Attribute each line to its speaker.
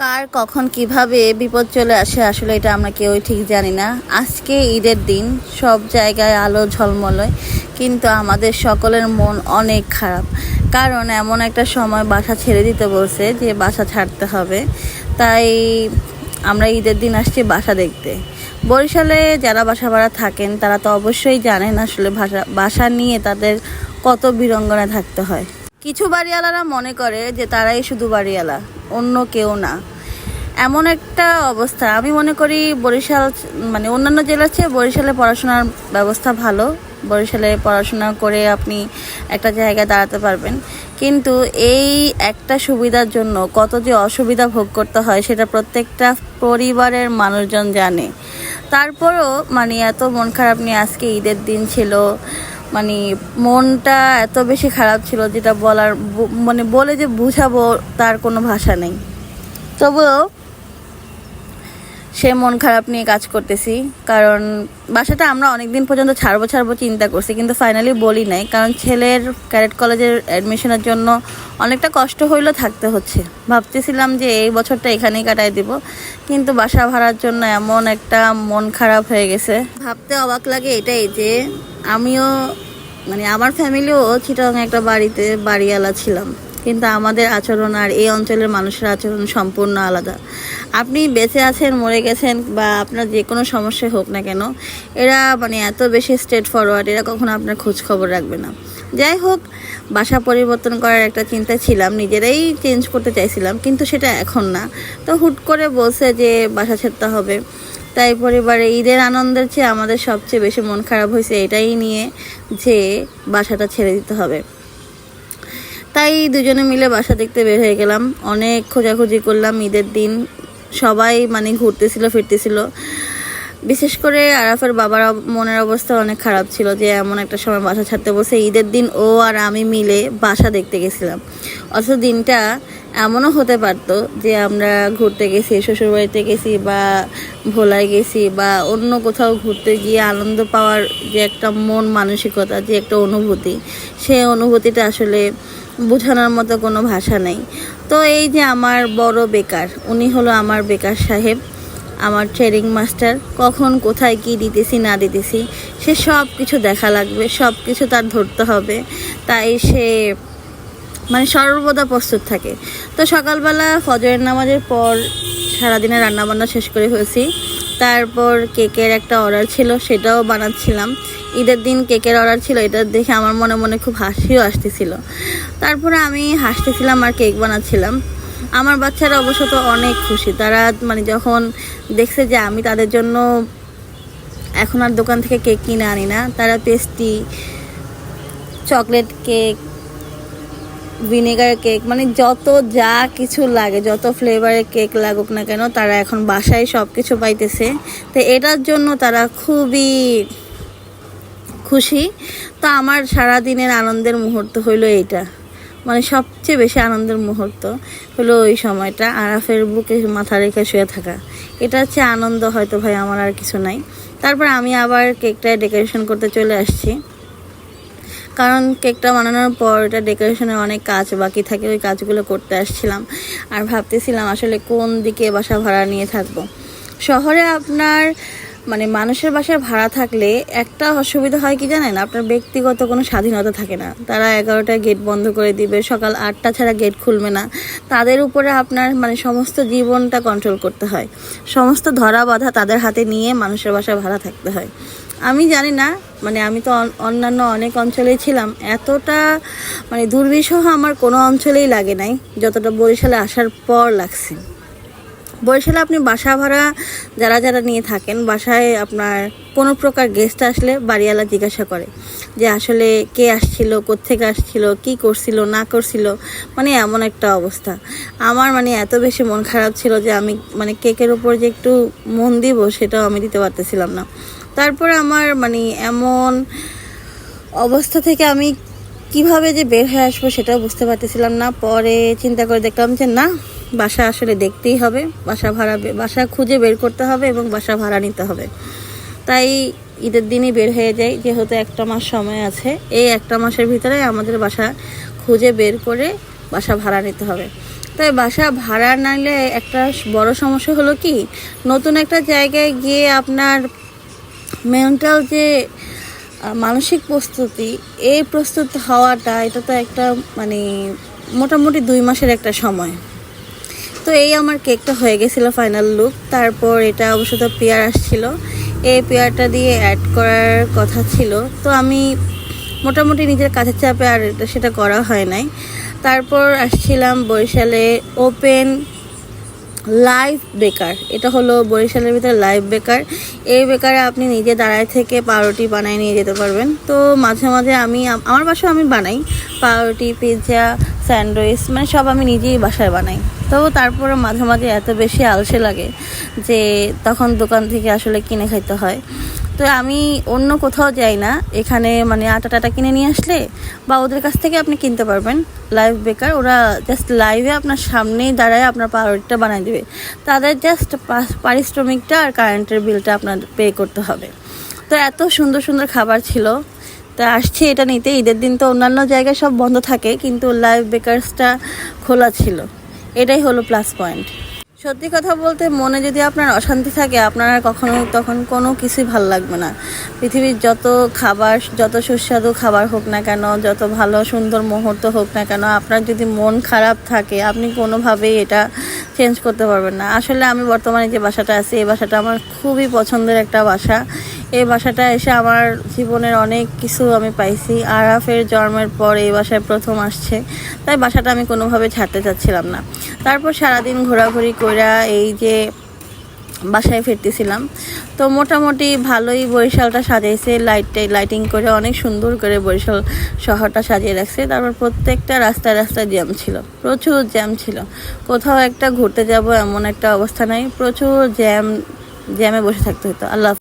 Speaker 1: কার, কখন কীভাবে বিপদ চলে আসে, আসলে এটা আমরা কেউই ঠিক জানি না। আজকে ঈদের দিন, সব জায়গায় আলো ঝলমলয় কিন্তু আমাদের সকলের মন অনেক খারাপ। কারণ এমন একটা সময় বাসা ছেড়ে দিতে বলছে যে বাসা ছাড়তে হবে। তাই আমরা ঈদের দিন আসছি বাসা দেখতে। বরিশালে যারা বাসা ভাড়া থাকেন, তারা তো অবশ্যই জানেন আসলে ভাষা বাসা নিয়ে তাদের কত বিড়ঙ্গনে থাকতে হয়। কিছু বাড়িওয়ালারা মনে করে যে তারাই শুধু বাড়িওয়ালা, অন্য কেউ না। এমন একটা অবস্থা। আমি মনে করি বরিশাল মানে অন্যান্য জেলার চেয়ে বরিশালে পড়াশোনার ব্যবস্থা ভালো। বরিশালে পড়াশোনা করে আপনি একটা জায়গায় দাঁড়াতে পারবেন। কিন্তু এই একটা সুবিধার জন্য কত যে অসুবিধা ভোগ করতে হয়, সেটা প্রত্যেকটা পরিবারের মানুষজন জানে। তারপরও মানে এত মন খারাপ নিয়ে আজকে ঈদের দিন ছিল। মানে মনটা এত বেশি খারাপ ছিল যেটা বলার মানে বলে যে বুঝাবো তার কোনো ভাষা নেই। তবুও সে মন খারাপ নিয়ে কাজ করতেছি, কারণ বাসাটা আমরা অনেকদিন পর্যন্ত ছাড়বো ছাড়বো চিন্তা করছি, কিন্তু ফাইনালি বলি নাই, কারণ ছেলের ক্যারেট কলেজের অ্যাডমিশনের জন্য অনেকটা কষ্ট হইলেও থাকতে হচ্ছে। ভাবতেছিলাম যে এই বছরটা এখানেই কাটাই দিব, কিন্তু বাসা ভাড়ার জন্য এমন একটা মন খারাপ হয়ে গেছে। ভাবতে অবাক লাগে এটাই যে আমিও মানে আমার ফ্যামিলিও চিটাং একটা বাড়িতে, বাড়িওয়ালা ছিলাম। কিন্তু আমাদের আচরণ আর এই অঞ্চলের মানুষের আচরণ সম্পূর্ণ আলাদা। আপনি বেঁচে আছেন, মরে গেছেন বা আপনার যে কোনো সমস্যা হোক না কেন, এরা মানে এত বেশি স্ট্রেট ফরওয়ার্ড এরা কখনো আপনার খোঁজ খবর রাখবে না। যাই হোক, বাসা পরিবর্তন করার একটা চিন্তা ছিলাম, নিজেরাই চেঞ্জ করতে চাইছিলাম, কিন্তু সেটা এখন না। তো হুট করে বলছে যে বাসা ছাড়তে হবে। তাই পরিবারে ঈদের আনন্দের চেয়ে আমাদের সবচেয়ে বেশি মন খারাপ হয়েছে এটাই নিয়ে যে বাসাটা ছেড়ে দিতে হবে। তাই দুজনে মিলে বাসা দেখতে বের হয়ে গেলাম। অনেক খোঁজাখুঁজি করলাম ঈদের দিন। সবাই মানে ঘুরতেছিল, ফিরতেছিল। বিশেষ করে আরাফের বাবার মনের অবস্থা অনেক খারাপ ছিল যে এমন একটা সময় বাসা ছাড়তে বসে। ঈদের দিন ও আর আমি মিলে বাসা দেখতে গেছিলাম। অথচ দিনটা এমনও হতে পারতো যে আমরা ঘুরতে গেছি, শ্বশুরবাড়িতে গেছি বা ভোলায় গেছি বা অন্য কোথাও ঘুরতে গিয়ে আনন্দ পাওয়ার যে একটা মন মানসিকতা, যে একটা অনুভূতি সেই অনুভূতিটা আসলে বোঝানোর মতো কোনো ভাষা নেই। তো এই যে আমার বড় বেকার, উনি হলো আমার বেকার সাহেব, আমার ট্রেনিং মাস্টার, কখন কোথায় কি দিতেছি, না দিতেছি, সে সব কিছু দেখা লাগবে সব কিছু তার ধরতে হবে। তাই সে মানে সর্বদা প্রস্তুত থাকে। তো সকালবেলা ফজরের নামাজের পর সারাদিনে রান্নাবান্না শেষ করে হয়েছি তারপর কেকের একটা অর্ডার ছিল, সেটাও বানাচ্ছিলাম। ঈদের দিন কেকের অর্ডার ছিল, এটা দেখে আমার মনে মনে খুব হাসিও আসতেছিল। তারপরে আমি হাসতেছিলাম আর কেক বানাচ্ছিলাম। আমার বাচ্চারা অবশ্য তো অনেক খুশি। তারা মানে যখন দেখছে যে আমি তাদের জন্য এখন আর দোকান থেকে কেক কিনে আনি না, তারা pastry chocolate cake vinegar cake মানে যত যা কিছু লাগে, যত ফ্লেভারের কেক লাগুক না কেন, তারা এখন বাসায় সব কিছু পাইতেছে। তো এটার জন্য তারা খুবই খুশি। তো আমার সারা দিনের আনন্দের মুহূর্ত হইল এইটা। মানে সবচেয়ে বেশি আনন্দের মুহূর্ত হলো ওই সময়টা, আরাফের বুকে মাথা রেখে শুয়ে থাকা। এটা হচ্ছে আনন্দ হয়তো ভাই, আমার আর কিছু নাই। তারপর আমি আবার কেকটায় ডেকোরেশন করতে চলে আসছি। কারণ কেকটা বানানোর পর এটা ডেকোরেশনের অনেক কাজ বাকি থাকে, ওই কাজগুলো করতে আসছিলাম। আর ভাবতেছিলাম আসলে কোন দিকে বাসা ভাড়া নিয়ে থাকব। শহরে আপনার মানে মানুষের বাসায় ভাড়া থাকলে একটা অসুবিধা হয় কি জানেন? আপনার ব্যক্তিগত কোনো স্বাধীনতা থাকে না। তারা এগারোটায় গেট বন্ধ করে দিবে, সকাল আটটা ছাড়া গেট খুলবে না। তাদের উপরে আপনার মানে সমস্ত জীবনটা কন্ট্রোল করতে হয়। সমস্ত ধরা বাধা তাদের হাতে নিয়ে মানুষের বাসায় ভাড়া থাকতে হয়। আমি জানি না মানে আমি তো অন্যান্য অনেক অঞ্চলেই ছিলাম, এতটা মানে দুর্বিষহ আমার কোনো অঞ্চলেই লাগে নাই, যতটা বরিশালে আসার পর লাগছে। বরিশালে আপনি বাসা ভাড়া যারা যারা নিয়ে থাকেন, বাসায় আপনার কোনো প্রকার গেস্ট আসলে বাড়িওয়ালা জিজ্ঞাসা করে যে আসলে কে আসছিল, কোত্থেকে আসছিল, কি করছিল, না করছিল মানে এমন একটা অবস্থা। আমার মানে এত বেশি মন খারাপ ছিল যে আমি মানে কেকের উপর যে একটু মন দিব সেটাও আমি দিতে পারতেছিলাম না। তারপরে আমার মানে এমন অবস্থা থেকে আমি কীভাবে যে বের হয়ে আসব সেটাও বুঝতে পারতেছিলাম না। পরে চিন্তা করে দেখলাম যে, না, বাসা আসলে দেখতেই হবে। বাসা ভাড়া বাসা খুঁজে বের করতে হবে এবং বাসা ভাড়া নিতে হবে। তাই ঈদের দিনই বের হয়ে যাই। যেহেতু একটা মাস সময় আছে, এই একটা মাসের ভিতরে আমাদের বাসা খুঁজে বের করে বাসা ভাড়া নিতে হবে। তাই বাসা ভাড়া নাইলে একটা বড় সমস্যা হলো কি, নতুন একটা জায়গায় গিয়ে আপনার মেন্টাল যে মানসিক প্রস্তুতি, এই প্রস্তুত হওয়াটা, এটা তো একটা মানে মোটামুটি দুই মাসের একটা সময়। তো এই আমার কেকটা হয়ে গেছিল ফাইনাল লুক তারপর এটা অবশ্য তো পেয়ার আসছিল। এই পেয়ারটা দিয়ে অ্যাড করার কথা ছিল। তো আমি মোটামুটি নিজের কাছের চাপে আর সেটা করা হয় নাই। তারপর আসছিলাম বরিশালে ওপেন লাইভ বেকার এটা হলো বরিশালের ভিতরে লাইভ বেকার এই বেকারে আপনি নিজে দাঁড়ায় থেকে পাউরুটি বানায় নিয়ে যেতে পারবেন। তো মাঝে মাঝে আমি, আমার বাসায় আমি বানাই পাউরুটি পিৎজা স্যান্ডউইচ মানে সব আমি নিজেই বাসায় বানাই। তো তারপরে মাঝে মাঝে এত বেশি আলসে লাগে যে তখন দোকান থেকে আসলে কিনে খাইতে হয়। তো আমি অন্য কোথাও যাই না। এখানে মানে আটা টাটা কিনে নিয়ে আসলে বা ওদের কাছ থেকে আপনি কিনতে পারবেন। লাইভ বেকার ওরা জাস্ট লাইভে আপনার সামনেই দাঁড়ায় আপনার পাওয়ারটা বানিয়ে দেবে। তাদের জাস্ট পারিশ্রমিকটা আর কারেন্টের বিলটা আপনার পে করতে হবে। তো এত সুন্দর সুন্দর খাবার ছিল। তা আসছি এটা নিতে। ঈদের দিন তো অন্যান্য জায়গায় সব বন্ধ থাকে, কিন্তু লাইভ বেকার্সটা খোলা ছিল। এটাই হলো প্লাস পয়েন্ট সত্যি কথা বলতে মনে যদি আপনার অশান্তি থাকে, আপনার আর কখনো তখন কোনো কিছুই ভালো লাগবে না। পৃথিবীর যত খাবার, যত সুস্বাদু খাবার হোক না কেন, যত ভালো সুন্দর মুহূর্ত হোক না কেন, আপনার যদি মন খারাপ থাকে, আপনি কোনোভাবেই এটা চেঞ্জ করতে পারবেন না। আসলে আমি বর্তমানে যে বাসাটা আছি, এই বাসাটা আমার খুবই পছন্দের একটা বাসা। এই বাসাটা এসে আমার জীবনের অনেক কিছু আমি পাইছি। আরাফের জন্মের পর এই বাসায় প্রথম আসছে। তাই বাসাটা আমি কোনোভাবে ছাড়তে চাচ্ছিলাম না। তারপর সারাদিন ঘোরাঘুরি কইরা এই যে বাসায় ফিরতেছিলাম। তো মোটামুটি ভালোই বরিশালটা সাজাইছে লাইটে লাইটিং করে অনেক সুন্দর করে বরিশাল শহরটা সাজিয়ে রাখছে। তারপর প্রত্যেকটা রাস্তায় রাস্তায় জ্যাম ছিল, প্রচুর জ্যাম ছিল। কোথাও একটা ঘুরতে যাব এমন একটা অবস্থা নাই, প্রচুর জ্যাম জ্যামে বসে থাকতে হতো। আল্লাহ।